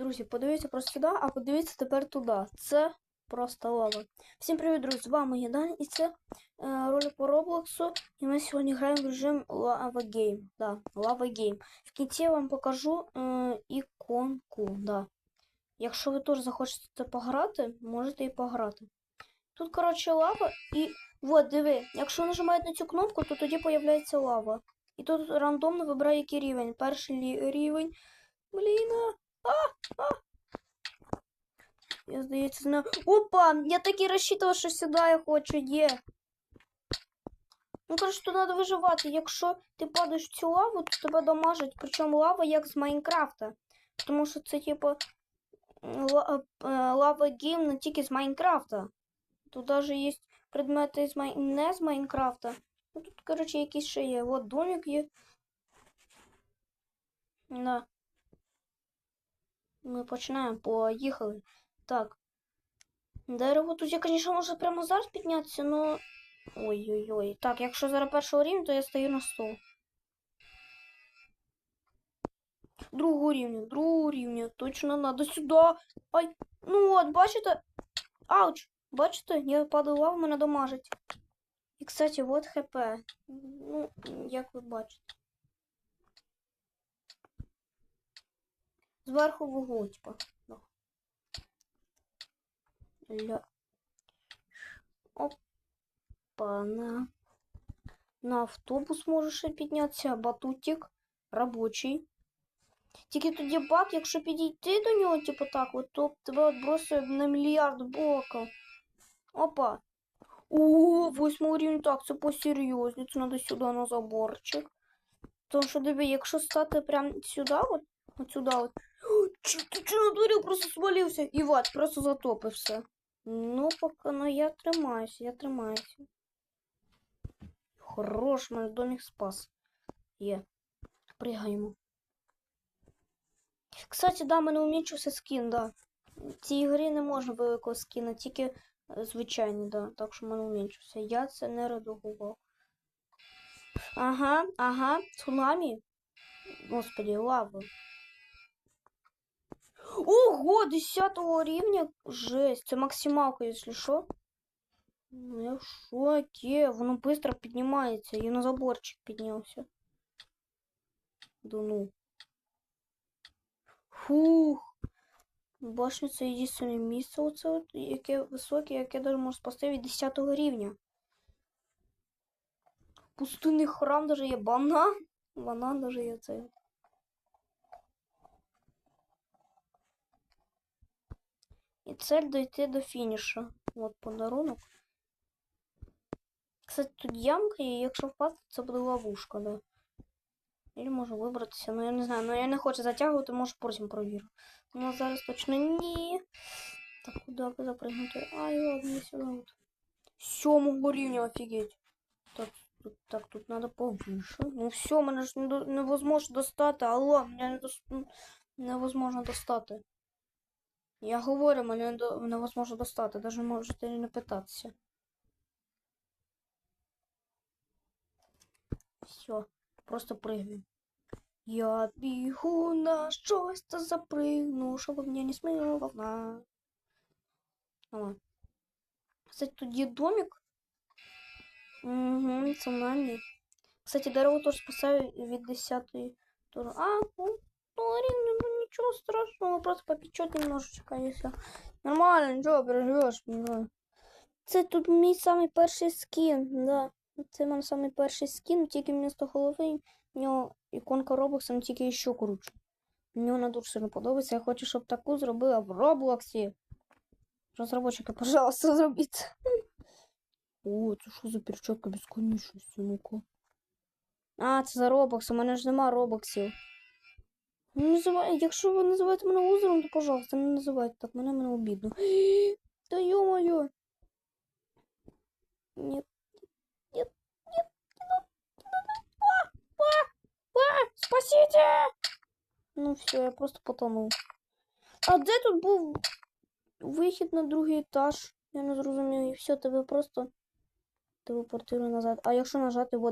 Друзі, подивіться просто сюди, а подивіться тепер туди. Це просто лава. Всім привіт, друзі! З вами я Дан, і це е, ролик по Роблоксу. І ми сьогодні граємо в режим Lava Game. Да, Lava Game. В кінці я вам покажу е, іконку. Да. Якщо ви теж захочете пограти, можете і пограти. Тут, коротше, лава, і от, диви, якщо нажимають на цю кнопку, то тоді появляється лава. І тут рандомно вибирає який рівень. Перший рівень. Блін. Я, здається, знаю. Опа! Я так і розчитував, що сюди я хочу, є. Ну, коротше, тут треба виживати. Якщо ти падаєш в цю лаву, то тебе дамажить. Причому лава як з Майнкрафта. Тому що це, типу, е, лава гейм не тільки з Майнкрафта. Тут навіть є предмети з Май... не з Майнкрафта. Ну, тут, коротше, якісь ще є. От домик є. Да. Ми починаємо. Поїхали. Так. Дерево тут я, звісно, може прямо зараз піднятися, но. Ой-ой-ой. Так, якщо зараз першого рівня, то я стою на стол. Другого рівня, другого рівня. Точно надо сюди. Ай. Ну от, бачите? Ауч! Бачите, я лаву, мене домажить. І, кстати, от ХП. Ну, як ви бачите. Зверху вуглу, типа. Ля. Опа, на. На автобус можеш піднятися, батутик робочий. Тільки тоді баг, якщо підійти до нього, типу так, от, то тебе відбросує на мільярд боків. Опа. О, восьмого рівня, так, це посерйозно, це треба сюди на заборчик. Тому що диви, якщо стати прямо сюди, от, от сюди, от. Чи ти що натворив? Просто свалився. І вот, просто затопився. Ну, поки, ну я тримаюся, я тримаюся. Хорош, мене домик спас. Є. Пригаємо. Кстати, да, мене умічився скін, да. В цій грі не можна великого скіна, тільки е, звичайний, да. Так що мене умічився. Я це не редагував. Ага, ага, цунамі. Господи, лава. Ого, 10 рівня. Жесть, це максималка, якщо що. Ну, Я в шокі. Воно швидко піднімається. Я на заборчик піднявся. Да ну. Фух. Башня це єдине місце, оце от, яке високе, яке даже можна спасти від 10 рівня. Пустинний храм даже є банан. Банан даже є це. І цель дойти до фінішу. От подарунок. Кстати, тут ямка, і якщо впасти, це буде ловушка, да. Или можу вибратися, ну я не знаю, ну я не хочу затягувати, може потім провірю. Ну зараз точно ні. Так, куди би запригнути? Ай, ладно, сюди. От. Сьомого рівня, офігеть. Так, тут, так, тут надо повыше. Ну все, мене ж невозможно достати. Алло, мене не дос... невозможно достати. Я говорю, мене до... невозможно достати, даже можете не питатися. Все, просто прыгаю. Я бігу на щось та запригну, щоб мене не смила волна. Ага. Кстати, тут є домик. Угу, цунамі. Кстати, дерево теж спасаю від 10-ї. А, ну, ну, ну ничего страшного, просто попечет немножечко, если... Нормально, нічого, переживеш. Да. Це тут мій самий перший скін, да. Це мій самий перший скін, тільки вмісто голови в нього іконка Роблокса, тільки ще круче. Мені вона дуже сильно подобається. Я хочу, щоб таку зробила в Роблоксі. Розробочики, пожалуйста, зробіть. О, це що за перчатка безконечності, ну-ка. А, це за Роблокс, у мене ж нема Роблоксів. Ну, називай, якщо ви називаєте мене лузером, то, пожалуйста, не називайте так, мене мене обідно. Та не надо, не надо. А, а, а, спасите! Ну все, я просто потонув. А де тут був вихід на другий етаж? Я не зрозумів. І все, тебе просто телепортує назад. А якщо нажати в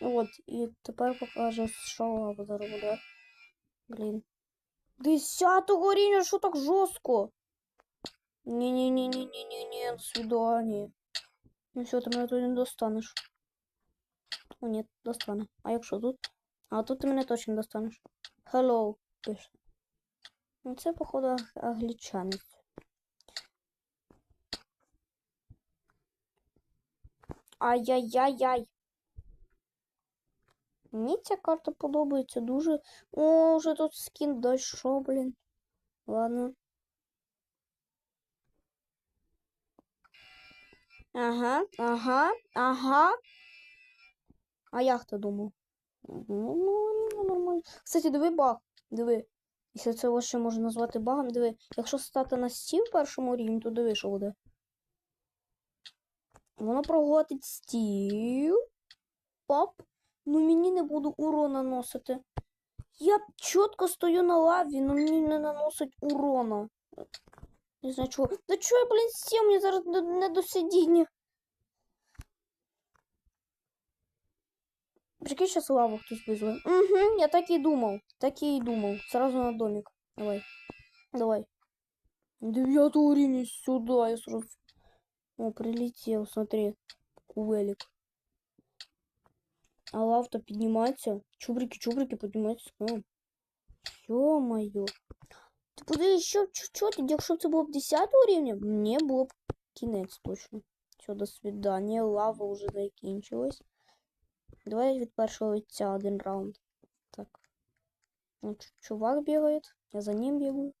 От, і тепер покаже, що лава зараз буде. Блін. Десятого рівня, що так жорстко? Ні-ні-ні-ні-ні-ні-ні, до. Ну все, ти мене тут не достанеш. О, ні, достане. А якщо тут? А тут ти мене точно достанеш. Hello, пише. Ну це, походу, англічанець. Ай-яй-яй-яй. Мені ця карта подобається дуже. О, вже тут скін дійшов, блін. Ладно. Ага, ага, ага. А я хто думав? Ну, ну, ну, нормально. Кстати, диви баг. Диви. Якщо це ще можна назвати багом, диви. Якщо стати на стів першому рівні, то диви, що буде. Воно проглотить стіл. Оп. Ну мені не буду урон наносити. Я чітко стою на лаві, але мені не наносить урона. Не знаю чого. Да чого я, блін, сів, мені зараз не, до сидіння. Прикинь, сейчас лаву хтось визве. Угу, я так і думав. Так і думав. Сразу на домик. Давай. Давай. Девятого уровня сюда. Я сразу... О, прилетел, смотри. Велик. А лав-то поднимается. Чубрики, чубрики поднимаются к нам. Ё-моё. Ти подивись, ще чуть-чуть, якщо б це було б 10 рівня, мені було б кінець точно. Все, до свидання. Лава вже закінчилась. Давай від першого лиця один раунд. Так. Ну, чу- чувак бегает. Я за ним бегу.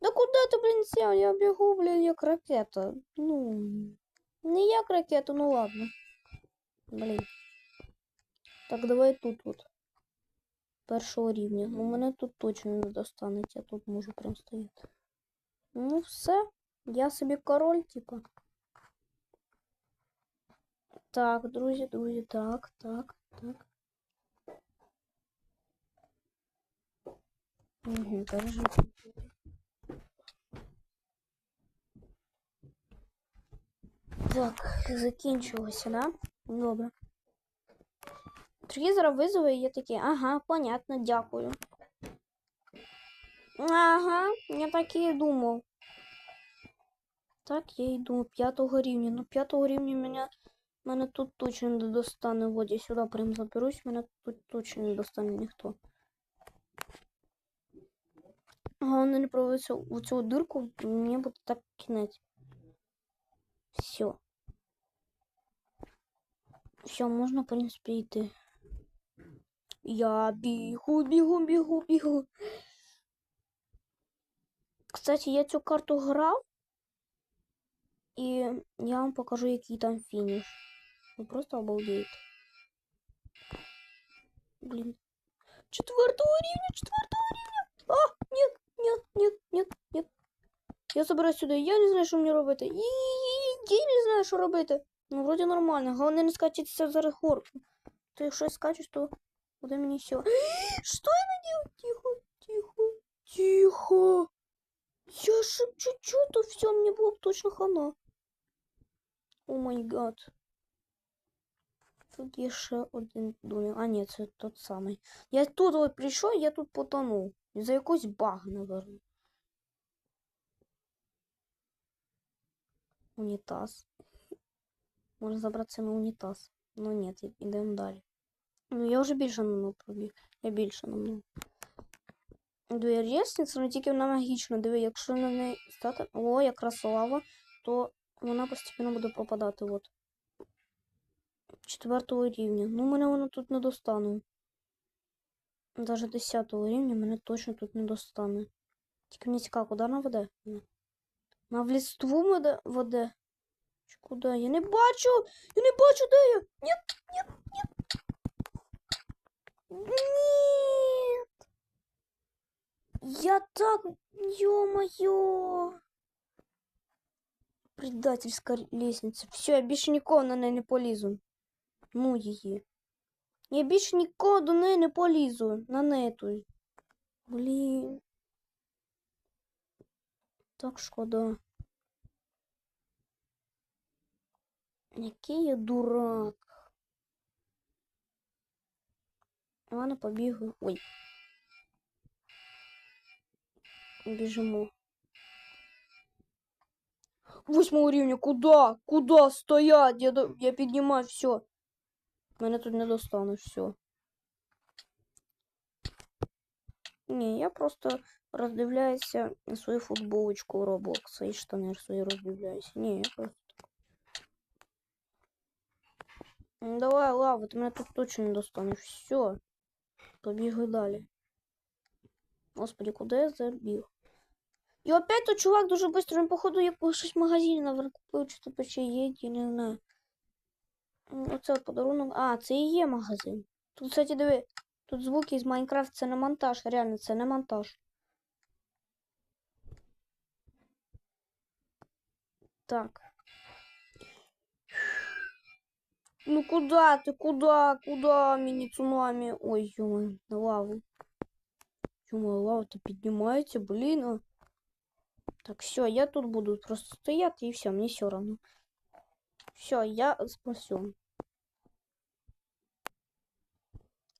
Да куда ты, блин, сел? Я бегу, блин, як ракета. Ну, не як ракета, ну ладно. Блін. Так, давай тут от. Першого рівня. Ну, мене тут точно не достанеться. Я тут можу прям стояти. Ну, все. Я собі король, типа. Так, друзі, друзі, так, так, так. Угу, пережити. Так, закінчилося, да? Добре. Такі зараз і я такі, ага, понятно, дякую. Ага, я так і думав. Так, я думав, п'ятого рівня. Ну, п'ятого рівня мене, мене тут точно не достане. Вот я сюди прям заберусь, мене тут точно не достане ніхто. Головне не проводиться у цю дирку, мені буде так кінець. Все. Все, можна, в принципі, йти. Я бігу, бігу, бігу, бігу. Кстати, я цю карту грав, і я вам покажу, який там фініш. Ви просто обалдеєте. Блін. Четвертого рівня, четвертого рівня. А, ні, ні, ні, ні, ні. Я забираюсь сюди, я не знаю, що мені робити. І я не знаю, що робити. Ну, вроді нормально. Головне не скачатися зараз горку. То якщо я то буде мені все. Що я надію? Тихо, тихо, тихо. Я шепчу, то все, мені було б точно хана. О май гад. Тут є ще один домик. А, ні, це тот самий. Я тут от прийшов, я тут потонув. За якийсь баг, наверное. Унітаз. Можна забратися на унітаз. Ну ні, йдемо далі. Ну я вже більше намного пробіг. Я більше на намного. Диви, рісниця, але тільки вона магічна. Диви, якщо на неї стати. О, якраз лава, то вона постійно буде пропадати. От. Четвертого рівня. Ну, мене вона тут не достане. Навіть десятого рівня мене точно тут не достане. Тільки мені цікаво, куди вона веде? На в ліству веде- куди? Я не бачу! Я не бачу, де я! Ні, ні, Ні. Я так... Ё-моё! Предательська лестниця. Все, я більше нікого на неї не полізу. Ну її. Я більше нікого до неї не полізу. На неї той. Блін. Так шкода. Який я дурак. Ладно, побігли. Ой. Біжимо. Восьмого рівня. Куда? Куда стоять? Я, до- я піднімаю все. Мене тут не достанеш, все. Ні, я просто роздивляюся на свою футболочку Roblox і штани свої роздивляюся. Ні, я просто. Ну, Давай, лава, ти мене тут точно не достанеш. Все. Побігли далі. Господи, куди я забіг? І опять той чувак дуже швидко, він походу я по- щось в магазині наверное, купив, чи то печеєді, не знаю. М, Оце подарунок. А, це і є магазин. Тут, кстати, диви, тут звуки з Майнкрафт, це не монтаж, реально, це не монтаж. Так. Ну куда ты, куда, куда, мини-цунами? Ой, ё на лаву. Ё лава-то піднімається, блін. а. Так, все, я тут буду просто стоять, и все, мне все равно. Все, я спасен.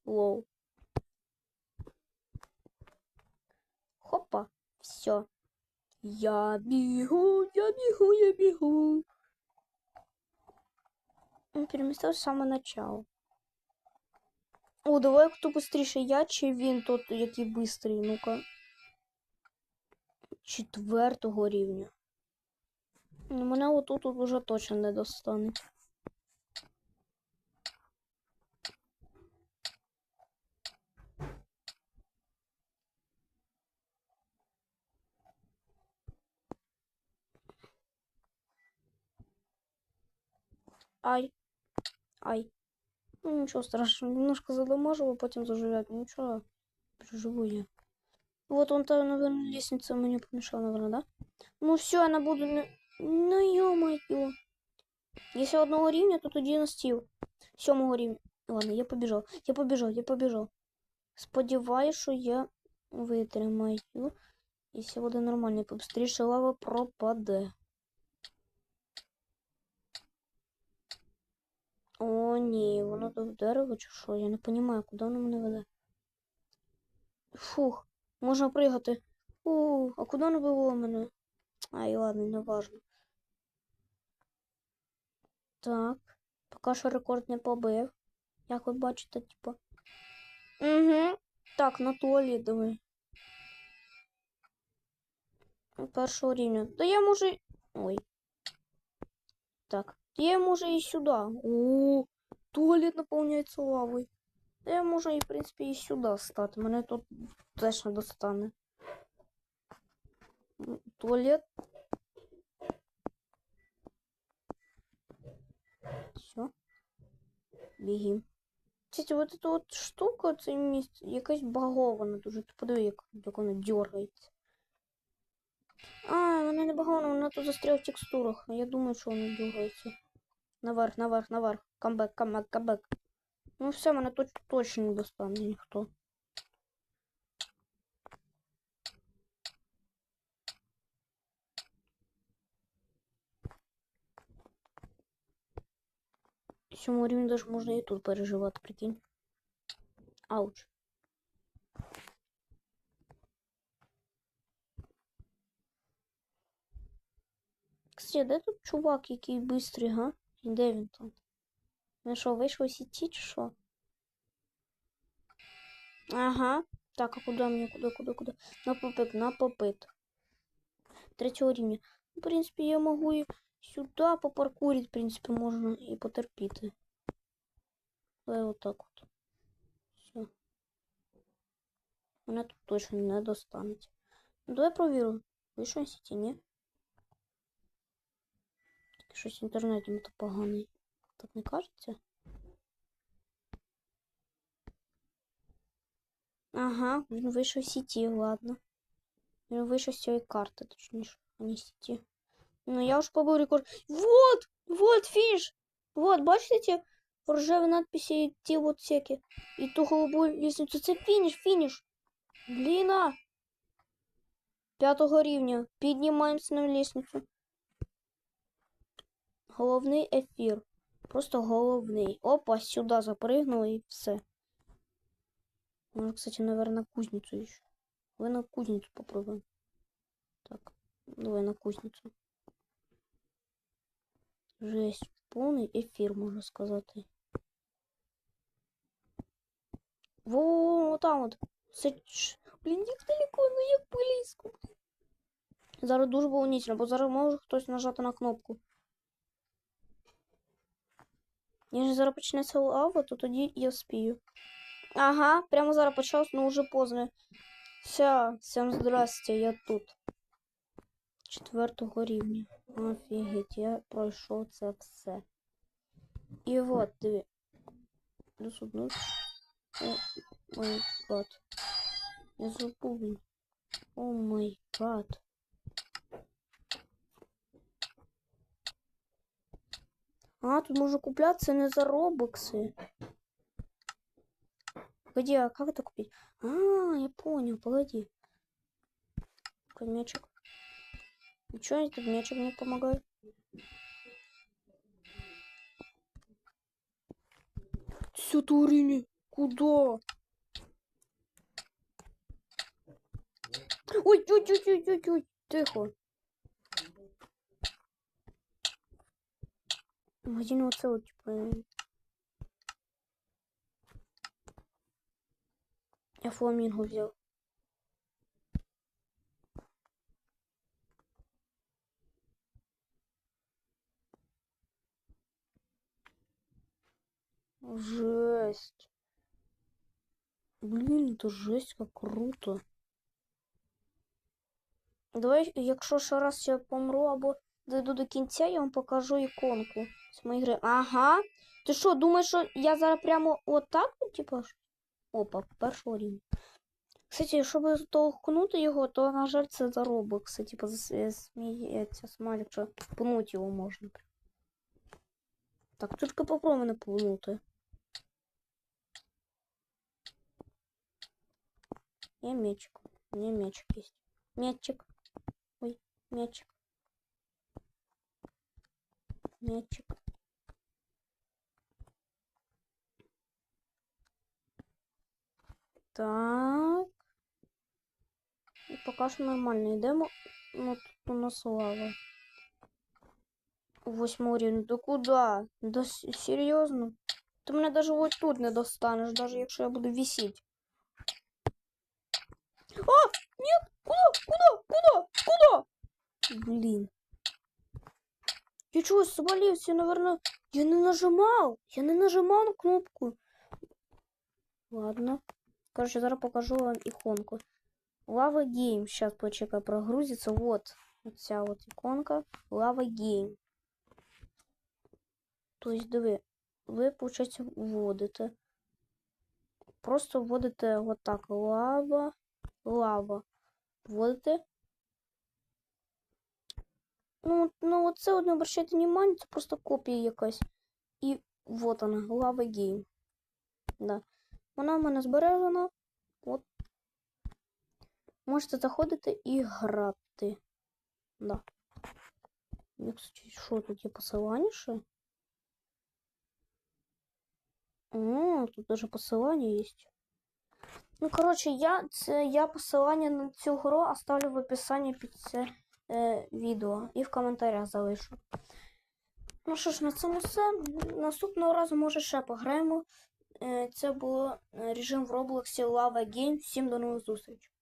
Лоу. Хопа, все. Я бегу, я бегу, я бегу. Он перемістився з самого начала. О, давай хто быстріше, я чи він тот, який бистрий, ну-ка. Четвертого рівня. Ну, мене отут тут уже точно не достануть. Ай. Ай. Ну, ничего страшного. Немножко задамажила, потом заживет. Ничего. Переживу я. Вот он то, наверное, лестница мне помешала, наверное, да? Ну все, она буду... на- Ну ё-моё. Если одного рівня, то тоді на стіл. Сьомого рівня. Ладно, я побіжав. Я побіжав, я побіжав. Сподіваюсь, що я витримаю. Якщо буде нормально, побыстріше лава пропаде. О, ні, воно до дерева чи що? Я не розумію, куди воно мене веде. Фух, можна пригати. У, а куди воно вело мене? Ай, ладно, не важно. Так, поки що рекорд не побив. Як ви бачите, типу. Угу. Так, на туалет давай. Першого рівня. Да я можу. Ой. Так. Я можу і сюди. О, туалет наповняється лавою. Та я можу і, в принципі, і сюди стати. Мене тут теж не достане. Туалет. Все. Бігім. Кстати, вот эта вот штука, це місце, якась багована дуже. Ти подиви, як, як вона дергається. А, вона не багована, вона тут застряла в текстурах. Я думаю, що вона дергається. Наверх, наверх, наверх. Камбек, камбек, камбек. Ну все, мене точ точно не достане ніхто. Сьому рівні даже можна і тут переживати, прикинь. Ауч. Кстати, де тут чувак, який бистрий, га? Де він там? Він що, вийшов з сіті чи що? Ага. Так, а куди мені? Куди, куди, куди? На попит, на попит. Третього рівня. В принципі, я можу і сюди попаркурити, в принципі, можна і потерпіти. Але отак от. Все. Мене тут точно не достануть. Ну, давай провірю. Вийшов сіті, ні? Щось інтернет йому то поганий. Так не кажеться? Ага, він вийшов з сіті, ладно. Він вийшов з цієї карти, точніше, а не з сіті. Ну, я уж побив рекорд. Вот! Вот фініш! Вот, бачите ті рожеві надписи і ті вот всякі. І ту голубу лісницю. Це фініш, фініш! Блін! а! П'ятого рівня. Піднімаємося на лісницю. Головний ефір. Просто головний. Опа, сюди запригнули і все. Можно, кстати, наверное, кузницу еще. Давай на кузницу попробуем. Так, давай на кузницу. Жесть, повний ефір, можна сказати. Во, там от. Це... ч- Блін, як далеко, ну як близько. Зараз дуже волнительно, бо зараз може хтось нажати на кнопку. Якщо зараз почнеться лава, то тоді я спію. Ага, прямо зараз почалось, но уже поздно. Все, всем здрасте, я тут. Четвертого рівня. Офігеть, я пройшов це все. І от, диви. Плюс одну. О май гад. Я забув. О май гад. А, тут можно купляться не за робоксы. Погоди, а как это купить? А, я понял, погоди. Какой мячик? Ничего, этот мячик не помогает. Все, Турини, куда? Ой, ой, ой, ой, ой, ой, тихо. Один оце типа. Я фламінго взяв. Жесть. Блін, это жесть, как круто. Давай, якщо ще раз я помру або дойду до кінця, я вам покажу іконку з моєї гри. Ага. Ти що, думаєш, що я зараз прямо отак, от, типа? Опа, першого рівня. Кстати, щоб толкнути його, то, на жаль, це за робокси. Типа, сміється смайлик, що пнуть його можна. Так, тільки попробуй мене пнути. Є мячик. У меня мячик есть. Мячик. Ой, мячик. Мячик. Так. І поки що нормально йдемо. Ну, тут у нас лава. Восьмой рівень. Да куда? Да с- серйозно? Ти мене даже вот тут не достанеш, даже якщо я буду висіти. А! Нет! Куда? Куда? Куда? Куда? Блин. Я чего свалился? Я, наверное, я не нажимал. Я не нажимал на кнопку. Ладно. Короче, зараз покажу вам іконку. Лава Гейм. Сейчас почекай, прогрузится. Вот. Оця от іконка. Лава Гейм. Тобто, диви, ви, получається, вводите. Просто вводите вот так. Лава. Лава. Вводите. Ну, ну оце от не обращайте внимання, це просто копія якась. І вот вона, Лава Гейм. Да. Вона в мене збережена. От. Можете заходити і грати. Да. Кстати, що тут є посилання ще? О, тут даже посилання є. Ну, коротше, я, це, я посилання на цю гру оставлю в описанні під це е, відео і в коментарях залишу. Ну що ж, на цьому все. Наступного разу, може, ще пограємо. Е, це було е, режим в Роблоксі Lava Game. Всім до нових зустрічей.